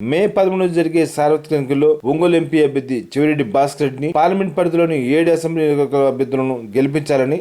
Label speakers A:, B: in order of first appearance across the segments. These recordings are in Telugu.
A: మే పదమూడు జరిగే సార్వత్రిక ఎన్నికల్లో ఒంగోలు ఎంపీ అభ్యర్థి చివరెడ్డి భాస్కర్ రెడ్డిని పార్లమెంట్ పరిధిలోని ఏడు అసెంబ్లీ నియోజకవర్గాల అభ్యర్థులను గెలిపించాలని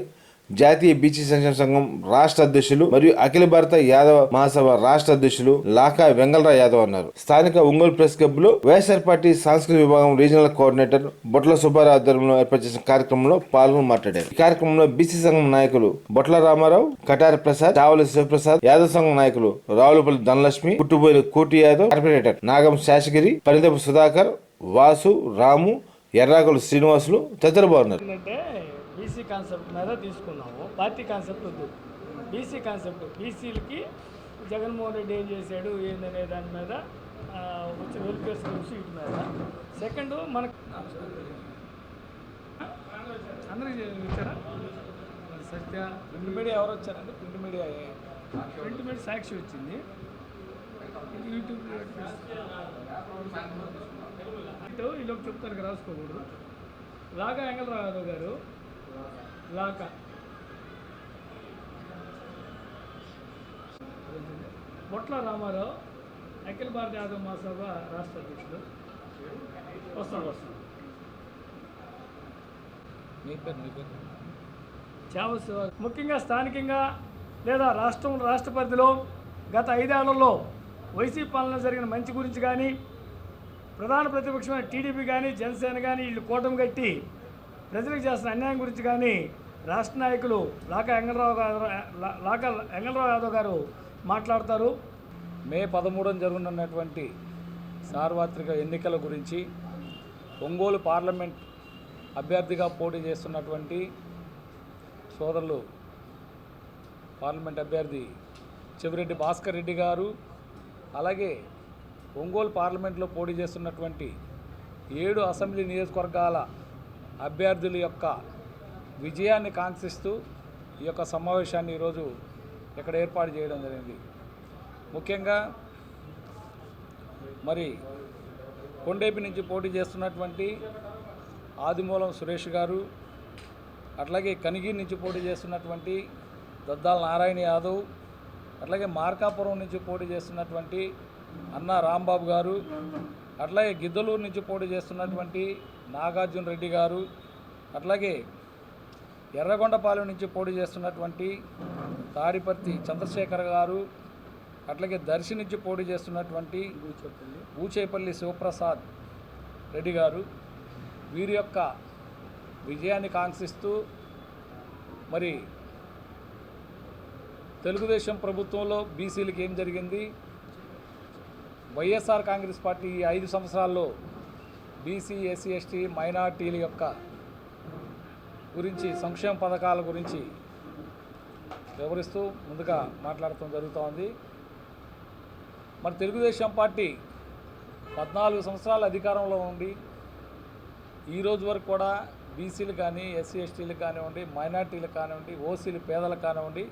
A: జాతీయ బీసీ సంక్షేమ సంఘం రాష్ట్ర అధ్యక్షులు మరియు అఖిల భారత యాదవ మహాసభ రాష్ట్ర అధ్యక్షులు లాకా వెంగళరావు యాదవ్ అన్నారు. స్థానిక ఒంగోలు ప్రెస్ క్లబ్లో వైఎస్ఆర్ పార్టీ సాంస్కృతిక విభాగం రీజనల్ కోఆర్డినేటర్ బొట్ల సుబ్బారావు ఆధ్వర్యంలో ఏర్పాటు చేసిన కార్యక్రమంలో పాల్గొని మాట్లాడారు. ఈ కార్యక్రమంలో బీసీ సంఘం నాయకులు బొట్ల రామారావు కటారి ప్రసాద్ చావలి శివప్రసాద్ యాదవ్ సంఘం నాయకులు రావులపల్లి ధనలక్ష్మి పుట్టుబోయిన కోటి యాదవ్ కార్పొరేటర్ నాగం శాసగిరి పరిదపు సుధాకర్ వాసు రాము ఎర్రాకులు శ్రీనివాసులు తదితరులు బాగున్నారు
B: బీసీ కాన్సెప్ట్ మీద తీసుకున్నాము. పార్టీ కాన్సెప్ట్ వద్దు. బీసీ కాన్సెప్ట్ బీసీలకి జగన్మోహన్ రెడ్డి ఏం చేశాడు ఏందనే దాని మీద వచ్చే వెల్ఫేర్ స్కీమ్స్ వీటి మీద. సెకండ్ మనకు అందరికి సత్య
C: ప్రింట్ మీడియా ఎవరు వచ్చారండి? ప్రింట్ మీడియా
B: ప్రింట్ మీద సాక్షి వచ్చింది. యూట్యూబ్ ఇటు చెప్తారు కదా, రాసుకోకూడదు. వెంగళరావు యాదవ్ గారు లాకా బొట్ల రామారావు అఖిల భారత యాదవ్ మహాసభ రాష్ట్ర అధ్యక్షుడు. వస్తాడు వస్తాడు. చావస్ ముఖ్యంగా స్థానికంగా లేదా రాష్ట్రం రాష్ట్ర పరిధిలో గత ఐదేళ్ళలో వైసీపీ పాలన జరిగిన మంచి గురించి కానీ ప్రధాన ప్రతిపక్షమైన టీడీపీ కానీ జనసేన కానీ వీళ్ళు కూటమి కట్టి ప్రజలకు చేస్తున్న అన్యాయం గురించి కానీ రాష్ట్ర నాయకులు లాకా వెంగళరావు గారు లా- లాకా యాదవ్ గారు మాట్లాడతారు.
C: మే పదమూడున జరగనున్నటువంటి సార్వత్రిక ఎన్నికల గురించి ఒంగోలు పార్లమెంట్ అభ్యర్థిగా పోటీ చేస్తున్నటువంటి సోదరులు పార్లమెంట్ అభ్యర్థి చెవిరెడ్డి భాస్కర్ రెడ్డి గారు అలాగే ఒంగోలు పార్లమెంట్లో పోటీ చేస్తున్నటువంటి ఏడు అసెంబ్లీ నియోజకవర్గాల అభ్యర్థుల యొక్క విజయాన్ని కాంక్షిస్తూ ఈ యొక్క సమావేశాన్ని ఈరోజు ఇక్కడ ఏర్పాటు చేయడం జరిగింది. ముఖ్యంగా మరి కొండేపి నుంచి పోటీ చేస్తున్నటువంటి ఆదిమూలం సురేష్ గారు అట్లాగే కనిగిరి నుంచి పోటీ చేస్తున్నటువంటి దద్దాల నారాయణ యాదవ్ అట్లాగే మార్కాపురం నుంచి పోటీ చేస్తున్నటువంటి అన్న రాంబాబు గారు అట్లాగే గిద్దలూరు నుంచి పోటీ చేస్తున్నటువంటి నాగార్జున రెడ్డి గారు అట్లాగే ఎర్రగొండపాలెం నుంచి పోటీ చేస్తున్నటువంటి తాడిపర్తి చంద్రశేఖర్ గారు అట్లాగే దర్శి నుంచి పోటీ చేస్తున్నటువంటి ఊచేపల్లి శివప్రసాద్ రెడ్డి గారు వీరి యొక్క విజయాన్ని కాంక్షిస్తూ మరి తెలుగుదేశం ప్రభుత్వంలో బీసీలకు ఏం జరిగింది? వైఎస్ఆర్ కాంగ్రెస్ పార్టీ ఈ ఐదు సంవత్సరాల్లో బీసీ ఎస్సీ ఎస్టీ మైనార్టీల యొక్క గురించి సంక్షేమ పథకాల గురించి వివరిస్తూ ముందుగా మాట్లాడటం జరుగుతోంది. మరి తెలుగుదేశం పార్టీ పద్నాలుగు సంవత్సరాల అధికారంలో ఉండి ఈ రోజు వరకు కూడా బీసీలు కానీ ఎస్సీ ఎస్టీలు కానివ్వండి మైనార్టీలు కానివ్వండి ఓసీలు పేదలు కానివ్వండి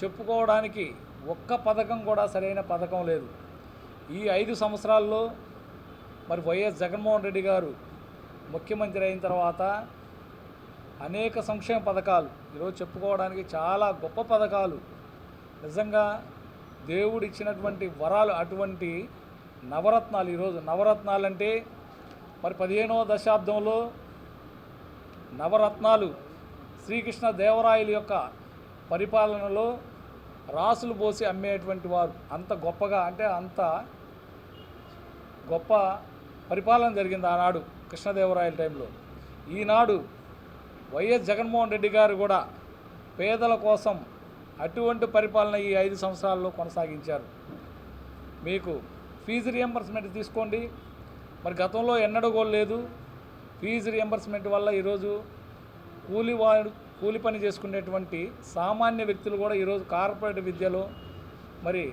C: చెప్పుకోవడానికి ఒక్క పథకం కూడా సరైన పథకం లేదు. ఈ ఐదు సంవత్సరాల్లో మరి వైఎస్ జగన్మోహన్ రెడ్డి గారు ముఖ్యమంత్రి అయిన తర్వాత అనేక సంక్షేమ పథకాలు ఈరోజు చెప్పుకోవడానికి చాలా గొప్ప పథకాలు. నిజంగా దేవుడు ఇచ్చినటువంటి వరాలు అటువంటి నవరత్నాలు ఈరోజు నవరత్నాలు అంటే మరి పదిహేనవ దశాబ్దంలో నవరత్నాలు శ్రీకృష్ణ దేవరాయల యొక్క పరిపాలనలో రాసులు పోసి అమ్మేటువంటి వారు. అంత గొప్పగా అంటే అంత గొప్ప పరిపాలన జరిగింది ఆనాడు కృష్ణదేవరాయల టైంలో. ఈనాడు వైఎస్ జగన్మోహన్ రెడ్డి గారు కూడా పేదల కోసం అటువంటి పరిపాలన ఈ ఐదు సంవత్సరాల్లో కొనసాగించారు. మీకు ఫీజు రియంబర్స్మెంట్ తీసుకోండి. మరి గతంలో ఎన్నడూ లేదు. ఫీజు రియంబర్స్మెంట్ వల్ల ఈరోజు కూలి వాడు కూలి పని చేసుకునేటువంటి సామాన్య వ్యక్తులు కూడా ఈరోజు కార్పొరేట్ విద్యలో మరి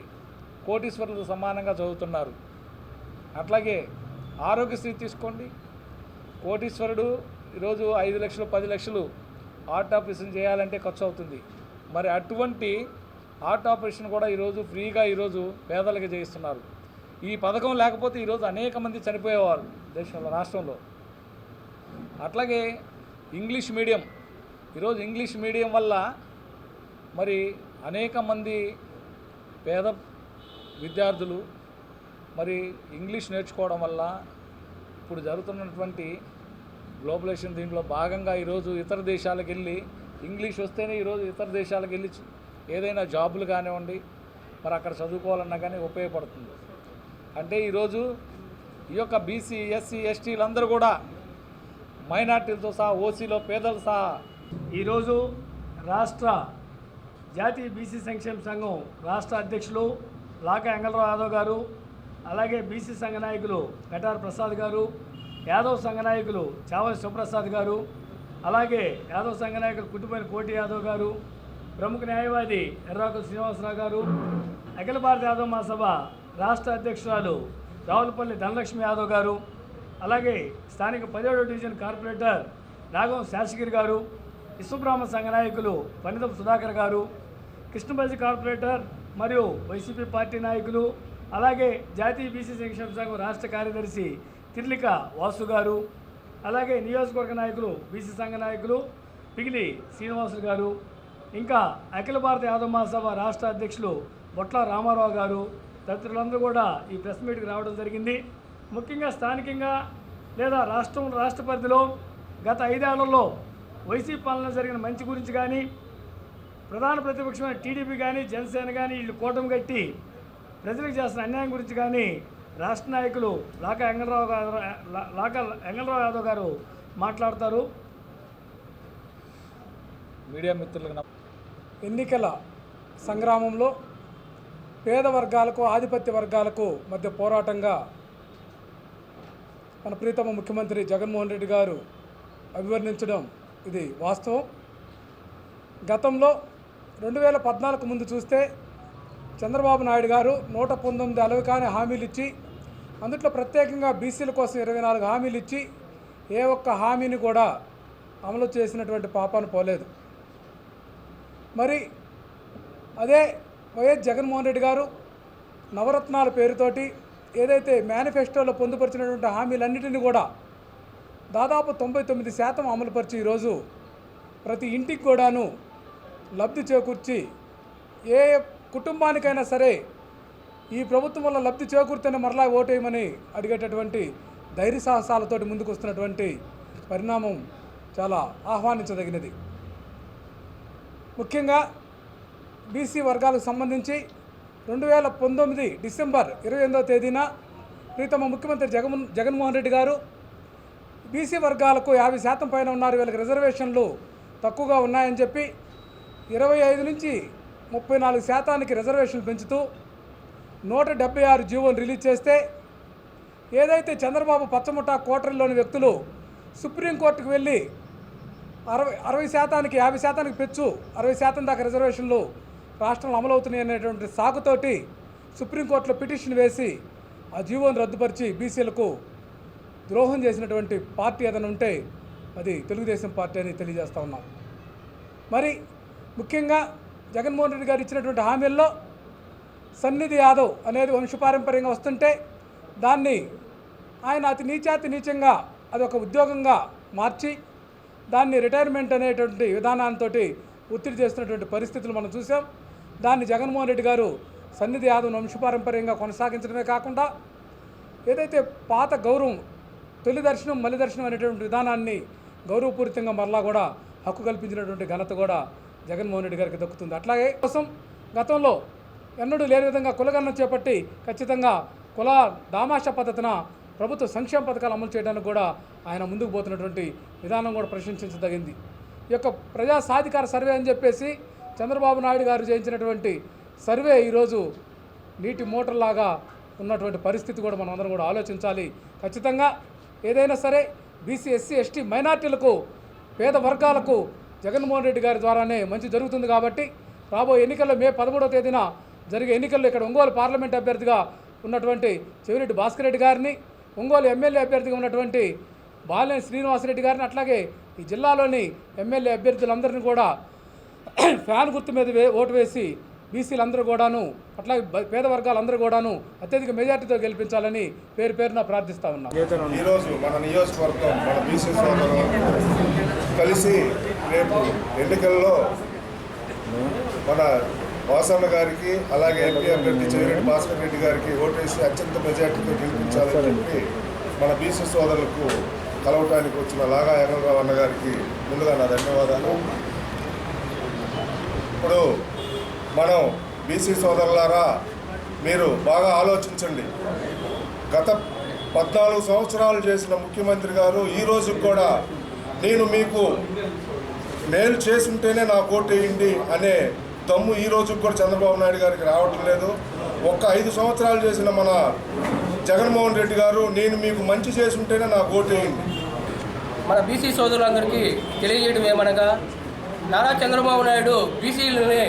C: కోటీశ్వరులతో సమానంగా చదువుతున్నారు. అట్లాగే ఆరోగ్యశ్రీ తీసుకోండి. కోటీశ్వరుడు ఈరోజు ఐదు లక్షలు పది లక్షలు హార్ట్ ఆపరేషన్ చేయాలంటే ఖర్చు అవుతుంది మరి అటువంటి హార్ట్ ఆపరేషన్ కూడా ఈరోజు ఫ్రీగా ఈరోజు పేదలకు చేయిస్తున్నారు. ఈ పథకం లేకపోతే ఈరోజు అనేక మంది చనిపోయేవారు దేశంలో రాష్ట్రంలో. అట్లాగే ఇంగ్లీష్ మీడియం ఈరోజు ఇంగ్లీష్ మీడియం వల్ల మరి అనేక మంది పేద విద్యార్థులు మరి ఇంగ్లీష్ నేర్చుకోవడం వల్ల ఇప్పుడు జరుగుతున్నటువంటి గ్లోబలైజేషన్ దీంట్లో భాగంగా ఈరోజు ఇతర దేశాలకు వెళ్ళి ఇంగ్లీష్ వస్తేనే ఈరోజు ఇతర దేశాలకు వెళ్ళి ఏదైనా జాబులు కానివ్వండి మరి అక్కడ చదువుకోవాలన్నా కానీ ఉపయోగపడుతుంది. అంటే ఈరోజు ఈ యొక్క బీసీ ఎస్సీ ఎస్టీలందరూ కూడా మైనార్టీలతో సహా ఓసీలో పేదలు సహా
B: ఈరోజు రాష్ట్ర జాతీయ బీసీ సంక్షేమ సంఘం రాష్ట్ర అధ్యక్షులు లాకా ఎంగళరావు యాదవ్ గారు అలాగే బీసీ సంఘ నాయకులు కటార్ ప్రసాద్ గారు యాదవ్ సంఘ నాయకులు చావల సుప్రసాద్ గారు అలాగే యాదవ్ సంఘ నాయకులు కుటుంబైన కోటి యాదవ్ గారు ప్రముఖ న్యాయవాది ఎర్రాకుల శ్రీనివాసరావు గారు అఖిల భారత యాదవ్ మహాసభ రాష్ట్ర అధ్యక్షురాలు రావులపల్లి ధనలక్ష్మి యాదవ్ గారు అలాగే స్థానిక పదిహేడో డివిజన్ కార్పొరేటర్ నాగం శాసగిరి గారు విశ్వబ్రాహ్మ సంఘ నాయకులు పనిదపు సుధాకర్ గారు కృష్ణబల్లి కార్పొరేటర్ మరియు వైసీపీ పార్టీ నాయకులు అలాగే జాతీయ బీసీ సంక్షేమ సంఘం రాష్ట్ర కార్యదర్శి తిర్లిక వాసు గారు అలాగే నియోజకవర్గ నాయకులు బీసీ సంఘ నాయకులు పిగిలి శ్రీనివాసులు గారు ఇంకా అఖిల భారత యాదవ మహాసభ రాష్ట్ర అధ్యక్షులు బొట్ల రామారావు గారు తదితరులందరూ కూడా ఈ ప్రెస్ మీట్కి రావడం జరిగింది. ముఖ్యంగా స్థానికంగా లేదా రాష్ట్రం రాష్ట్ర పరిధిలో గత ఐదేళ్ళలో వైసీపీ పాలన జరిగిన మంచి గురించి కానీ ప్రధాన ప్రతిపక్షమైన టీడీపీ కానీ జనసేన కానీ వీళ్ళు కూటమి కట్టి ప్రజలకు చేసిన అన్యాయం గురించి కానీ రాష్ట్ర నాయకులు లాకా ఎంగళరావు గారు లాకా ఎంగళరావు యాదవ్ గారు మాట్లాడతారు.
C: మీడియా మిత్రులకు
D: ఎన్నికల సంగ్రామంలో పేద వర్గాలకు ఆధిపత్య వర్గాలకు మధ్య పోరాటంగా మన ప్రీతమ ముఖ్యమంత్రి జగన్మోహన్ రెడ్డి గారు అభివర్ణించడం ఇది వాస్తవం. గతంలో రెండు వేల పద్నాలుగు ముందు చూస్తే చంద్రబాబు నాయుడు గారు నూట పంతొమ్మిది అలవికాని హామీలు ఇచ్చి అందుట్లో ప్రత్యేకంగా బీసీల కోసం ఇరవై నాలుగు హామీలు ఇచ్చి ఏ ఒక్క హామీని కూడా అమలు చేసినటువంటి పాపాను పోలేదు. మరి అదే వైఎస్ జగన్మోహన్ రెడ్డి గారు నవరత్నాల పేరుతోటి ఏదైతే మేనిఫెస్టోలో పొందుపరిచినటువంటి హామీలన్నింటినీ కూడా దాదాపు తొంభై తొమ్మిది శాతం అమలుపరిచి ఈరోజు ప్రతి ఇంటికి కూడాను లబ్ధి చేకూర్చి ఏ కుటుంబానికైనా సరే ఈ ప్రభుత్వం వల్ల లబ్ధి చేకూరితేనే మరలా ఓటేయమని అడిగేటటువంటి ధైర్య సాహసాలతోటి ముందుకు వస్తున్నటువంటి పరిణామం చాలా ఆహ్వానించదగినది. ముఖ్యంగా బీసీ వర్గాలకు సంబంధించి రెండు వేల పంతొమ్మిది డిసెంబర్ ఇరవై ఎనిమిదవ తేదీన ప్రీతమ ముఖ్యమంత్రి జగన్ జగన్మోహన్ రెడ్డి గారు బీసీ వర్గాలకు యాభై శాతం పైన ఉన్నారు. వీళ్ళకి రిజర్వేషన్లు తక్కువగా ఉన్నాయని చెప్పి ఇరవై ఐదు నుంచి ముప్పై నాలుగు శాతానికి రిజర్వేషన్లు పెంచుతూ నూట డెబ్బై ఆరు జీవోని రిలీజ్ చేస్తే ఏదైతే చంద్రబాబు పచ్చముఠా కోటరీలోని వ్యక్తులు సుప్రీంకోర్టుకు వెళ్ళి అరవై అరవై శాతానికి యాభై శాతానికి పెంచు అరవై శాతం దాకా రిజర్వేషన్లు రాష్ట్రంలో అమలవుతున్నాయి అనేటువంటి సాకుతోటి సుప్రీంకోర్టులో పిటిషన్ వేసి ఆ జీవోని రద్దుపరిచి బీసీలకు ద్రోహం చేసినటువంటి పార్టీ ఏదైనా ఉంటే అది తెలుగుదేశం పార్టీ అని తెలియజేస్తూ ఉన్నాం. మరి ముఖ్యంగా జగన్మోహన్ రెడ్డి గారు ఇచ్చినటువంటి హామీల్లో సన్నిధి యాదవ్ అనేది వంశపారంపర్యంగా వస్తుంటే దాన్ని ఆయన అతి నీచాతి నీచంగా అది ఒక ఉద్యోగంగా మార్చి దాన్ని రిటైర్మెంట్ అనేటువంటి విధానంతో ఒత్తిడి చేస్తున్నటువంటి పరిస్థితులు మనం చూసాం దాన్ని జగన్మోహన్ రెడ్డి గారు సన్నిధి యాదవ్ వంశపారంపర్యంగా కొనసాగించడమే కాకుండా ఏదైతే పాత గౌరవం తొలి దర్శనం మలి దర్శనం అనేటువంటి విధానాన్ని గౌరవపూరితంగా మరలా కూడా హక్కు కల్పించినటువంటి ఘనత కూడా జగన్మోహన్ రెడ్డి గారికి దక్కుతుంది. అట్లాగే కోసం గతంలో ఎన్నడూ లేని విధంగా కులగణన చేపట్టి ఖచ్చితంగా కుల దామాష పద్ధతిన ప్రభుత్వ సంక్షేమ పథకాలు అమలు చేయడానికి కూడా ఆయన ముందుకు పోతున్నటువంటి విధానం కూడా ప్రశంసించదగింది. ఈ యొక్క ప్రజా సాధికార సర్వే అని చెప్పేసి చంద్రబాబు నాయుడు గారు చేయించినటువంటి సర్వే ఈరోజు నీటి మోటార్లాగా ఉన్నటువంటి పరిస్థితి కూడా మనం అందరం కూడా ఆలోచించాలి. ఖచ్చితంగా ఏదైనా సరే బీసీ ఎస్సీ ఎస్టీ మైనార్టీలకు పేద వర్గాలకు జగన్మోహన్ రెడ్డి గారి ద్వారానే మంచి జరుగుతుంది కాబట్టి రాబోయే ఎన్నికల్లో మే పదమూడవ తేదీన జరిగే ఎన్నికల్లో ఇక్కడ ఒంగోలు పార్లమెంట్ అభ్యర్థిగా ఉన్నటువంటి చెవిరెడ్డి భాస్కర్ రెడ్డి గారిని ఒంగోలు ఎమ్మెల్యే అభ్యర్థిగా ఉన్నటువంటి బాలినేని శ్రీనివాసరెడ్డి గారిని అట్లాగే ఈ జిల్లాలోని ఎమ్మెల్యే అభ్యర్థులందరినీ కూడా ఫ్యాన్ గుర్తు మీద వే ఓటు వేసి బీసీలందరూ కూడాను అట్లాగే పేద వర్గాలందరూ కూడాను అత్యధిక మెజార్టీతో గెలిపించాలని పేరు పేరున ప్రార్థిస్తా ఉన్నాం.
E: ఈరోజు మన నియోజకవర్గం మన బీసీ కలిసి రేపు ఎన్నికల్లో మన వాసన్న గారికి అలాగే ఎంపీ అభ్యర్థి చెవిరెడ్డి భాస్కర్ రెడ్డి గారికి ఓటేసి అత్యంత మెజార్టీతో గెలిపించాలని చెప్పి మన బీసీ సోదరులకు కలవటానికి వచ్చిన లాగా ఎగలరావు అన్న గారికి ముందుగా నా ధన్యవాదాలు. ఇప్పుడు మనం బీసీ సోదరులారా మీరు బాగా ఆలోచించండి. గత పద్నాలుగు సంవత్సరాలు చేసిన ముఖ్యమంత్రి గారు ఈరోజు కూడా నేను మీకు మేలు చేసుంటేనే నా కోటేయండి అనే దమ్ము ఈ రోజు కూడా చంద్రబాబు నాయుడు గారికి రావటం లేదు. ఒక్క ఐదు సంవత్సరాలు చేసిన మన జగన్మోహన్ రెడ్డి గారు నేను మీకు మంచి చేసుంటేనే నా కోటేయండి
F: మన బీసీ సోదరులందరికీ తెలియజేయడం ఏమనగా నారా చంద్రబాబు నాయుడు బీసీలని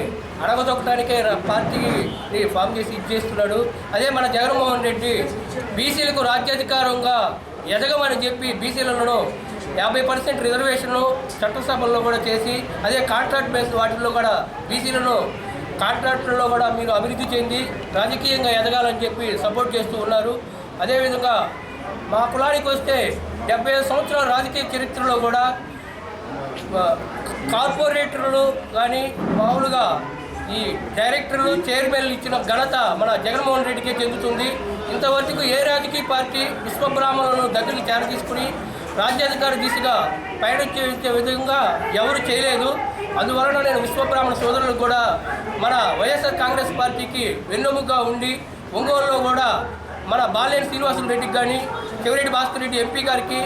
F: అడగదొక్కడానికే పార్టీని ఫామ్ చేసి ఇచ్చేస్తున్నాడు అదే మన జగన్మోహన్ రెడ్డి బీసీలకు రాజ్యాధికారంగా ఎదగమని చెప్పి బీసీలను యాభై పర్సెంట్ రిజర్వేషన్లు చట్టసభల్లో కూడా చేసి అదే కాంట్రాక్ట్ బేస్ వాటిల్లో కూడా బీసీలను కాంట్రాక్టుల్లో కూడా మీరు అభివృద్ధి చెంది రాజకీయంగా ఎదగాలని చెప్పి సపోర్ట్ చేస్తూ ఉన్నారు. అదేవిధంగా మా కులానికి వస్తే డెబ్బై ఐదు సంవత్సరాల రాజకీయ చరిత్రలో కూడా కార్పొరేటర్లు కానీ మామూలుగా ఈ డైరెక్టర్లు చైర్మన్లు ఇచ్చిన ఘనత మన జగన్మోహన్ రెడ్డికే చెందుతుంది. ఇంతవరకు ఏ రాజకీయ పార్టీ విశ్వబ్రాహ్మణులను దగ్గరికి చేరదీసుకుని రాజ్యాధికారి దిశగా పయనించే విధంగా ఎవరు చేయలేదు. అందువలన నేను విశ్వబ్రాహ్మణ సోదరులకు కూడా మన వైఎస్ఆర్ కాంగ్రెస్ పార్టీకి వెన్నెముగా ఉండి ఒంగోలులో కూడా మన బాలేని శ్రీనివాసులు రెడ్డికి కానీ చెవిరెడ్డి భాస్కర్ రెడ్డి ఎంపీ గారికి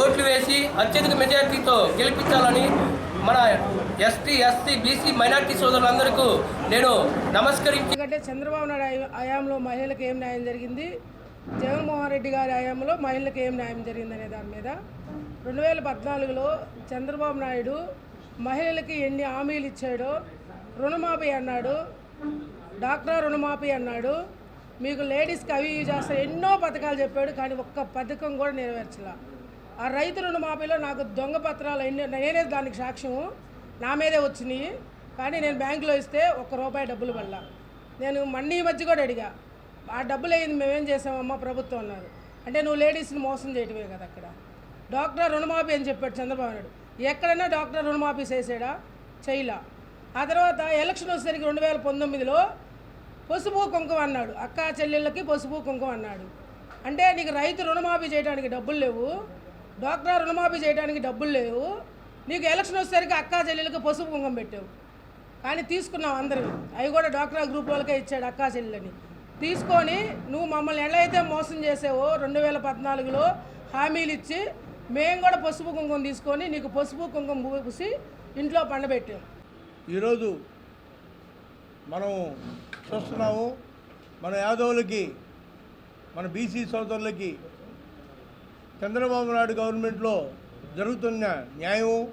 F: ఓట్లు వేసి అత్యధిక మెజార్టీతో గెలిపించాలని మన ఎస్టీ ఎస్సీ బీసీ మైనార్టీ సోదరులందరికీ నేను నమస్కరించి
G: ఎందుకంటే చంద్రబాబు నాయుడు హయాంలో మహిళలకు ఏం న్యాయం జరిగింది? జగన్మోహన్ రెడ్డి గారి హయాంలో మహిళలకు ఏం న్యాయం జరిగిందనే దాని మీద రెండు వేల పద్నాలుగులో చంద్రబాబు నాయుడు మహిళలకి ఎన్ని హామీలు ఇచ్చాడో రుణమాఫీ అన్నాడు డాక్టర్ రుణమాఫీ అన్నాడు మీకు లేడీస్కి అవి చేస్తారు ఎన్నో పథకాలు చెప్పాడు కానీ ఒక్క పథకం కూడా నెరవేర్చలా. ఆ రైతు రుణమాఫీలో నాకు దొంగ పత్రాలు ఎన్ని నేనే దానికి సాక్ష్యము నా మీదే వచ్చినాయి కానీ నేను బ్యాంకులో ఇస్తే ఒక్క రూపాయి డబ్బులు వల్ల నేను మన్నీ మధ్య కూడా అడిగా ఆ డబ్బులు అయింది మేమేం చేసామమ్మా? ప్రభుత్వం అన్నారు. అంటే నువ్వు లేడీస్ని మోసం చేయటమే కదా అక్కడ. డాక్టర్ రుణమాఫీ అని చెప్పాడు చంద్రబాబు నాయుడు. ఎక్కడైనా డాక్టర్ రుణమాఫీ చేసాడా? చేయలా. ఆ తర్వాత ఎలక్షన్ వచ్చేసరికి రెండు వేల పంతొమ్మిదిలో పసుపు కుంకుమ అన్నాడు. అక్క చెల్లెళ్ళకి పసుపు కుంకుమ అన్నాడు. అంటే నీకు రైతు రుణమాఫీ చేయడానికి డబ్బులు లేవు. డాక్టర్ రుణమాఫీ చేయడానికి డబ్బులు లేవు. నీకు ఎలక్షన్ వచ్చేసరికి అక్క చెల్లెళ్ళకి పసుపు కుంకుమ పెట్టావు. కానీ తీసుకున్నావు అందరూ. అవి కూడా డాక్టర్ గ్రూప్ వాళ్ళకే ఇచ్చాడు అక్కా చెల్లెలని తీసుకొని నువ్వు మమ్మల్ని ఎలా అయితే మోసం చేసావో రెండు వేల పద్నాలుగులో హామీలు ఇచ్చి మేము కూడా పసుపు కుంకుమ తీసుకొని నీకు పసుపు కుంకుమ పూసి ఇంట్లో పండబెట్టాం.
H: ఈరోజు మనం చూస్తున్నాము మన యాదవులకి మన బీసీ సోదరులకి చంద్రబాబు నాయుడు గవర్నమెంట్లో జరుగుతున్న న్యాయం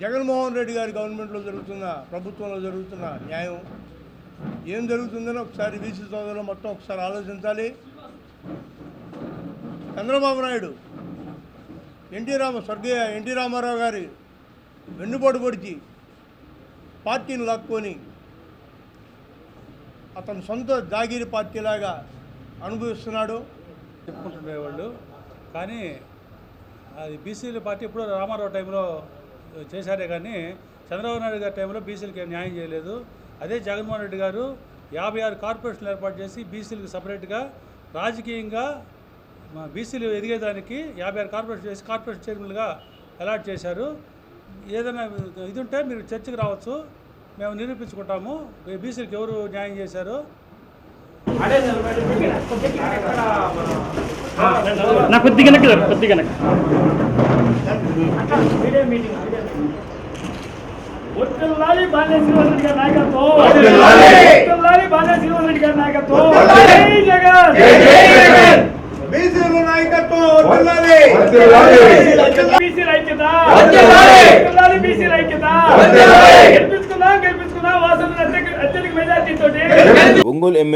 H: జగన్మోహన్ రెడ్డి గారి గవర్నమెంట్లో జరుగుతున్న ప్రభుత్వంలో జరుగుతున్న న్యాయం ఏం జరుగుతుందని ఒకసారి బీసీ సోదరులు మొత్తం ఒకసారి ఆలోచించాలి. చంద్రబాబు నాయుడు ఎన్టీ రామ స్వర్గీయ ఎన్టీ రామారావు గారి వెన్నుపోటు పొడిచి పార్టీని లాక్కొని అతను సొంత జాగిరి పార్టీలాగా అనుభవిస్తున్నాడు.
C: చెప్పుకుంటుండేవాళ్ళు కానీ అది బీసీల పార్టీ ఇప్పుడు రామారావు టైంలో చేశారే కానీ చంద్రబాబు నాయుడు గారి టైంలో బీసీలకి ఏం న్యాయం చేయలేదు. అదే జగన్మోహన్ రెడ్డి గారు యాభై ఆరు కార్పొరేషన్లు ఏర్పాటు చేసి బీసీలకు సపరేట్గా రాజకీయంగా మా బీసీలు ఎదిగేదానికి యాభై ఆరు కార్పొరేషన్ చేసి కార్పొరేషన్ చైర్మన్లుగా అలాట్ చేశారు. ఏదైనా ఇది ఉంటే మీరు చర్చకు రావచ్చు. మేము నిరూపించుకుంటాము. బీసీలకు ఎవరు న్యాయం చేశారు?
I: కొద్దిగా కొద్దిగా.
B: ఒక్కలాలి బాలే శ్రీనివాస్ రెడ్డి గారి నాయకత్వం ఒక్కలాలి బాలే శ్రీనివాస్ రెడ్డి గారి నాయకత్వం జై జగన్
H: బీసీల నాయకత్వం
B: బీసీ ఐక్యత ఒక్కలాలి బీసీ ఐక్యత గెలిపించుకుందాం గెలిపించుకుందాం వాసన అత్యధిక మెజార్టీ తోటి
A: ఒంగోలు ఎమ్మెల్యే